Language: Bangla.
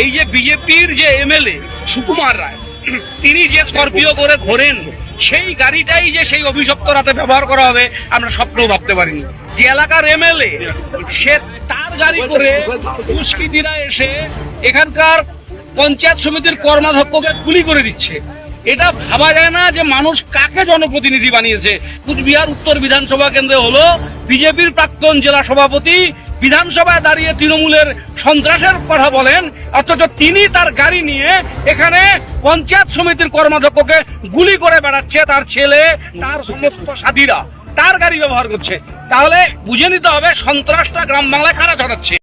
এই যে বিজেপির যে এমএলএ সুকুমার রায়, তিনি যে স্করপিও করে ঘোরেন, সেই গাড়িটাই যে সেই অভিশপ্ত রাতে ব্যবহার করা হবে, আমরা স্বপ্নেও ভাবতে পারিনি। যে এলাকার এমএলএ, সে তার গাড়ি করে দুষ্কৃতীরা এসে এখানকার পঞ্চায়েত সমিতির কর্মাধ্যক্ষকে গুলি করে দিচ্ছে। এটা ভাবা যায় না যে মানুষ কাকে জনপ্রতিনিধি বানিয়েছে। কুচবিহার উত্তর বিধানসভা কেন্দ্রে হলো বিজেপির প্রাক্তন জেলা সভাপতি, বিধানসভায় দাঁড়িয়ে তৃণমূলের সন্ত্রাসের কথা বলেন, অথচ তিনি তার গাড়ি নিয়ে এখানে পঞ্চায়েত সমিতির কর্মাধ্যক্ষকে গুলি করে বেড়াচ্ছে তার ছেলে, তার সমস্ত সাথীরা। তার গাড়ি ব্যবহার করছে। তাহলে বুঝে নিতে হবে সন্ত্রাসটা গ্রাম বাংলায় কারা ছড়াচ্ছে।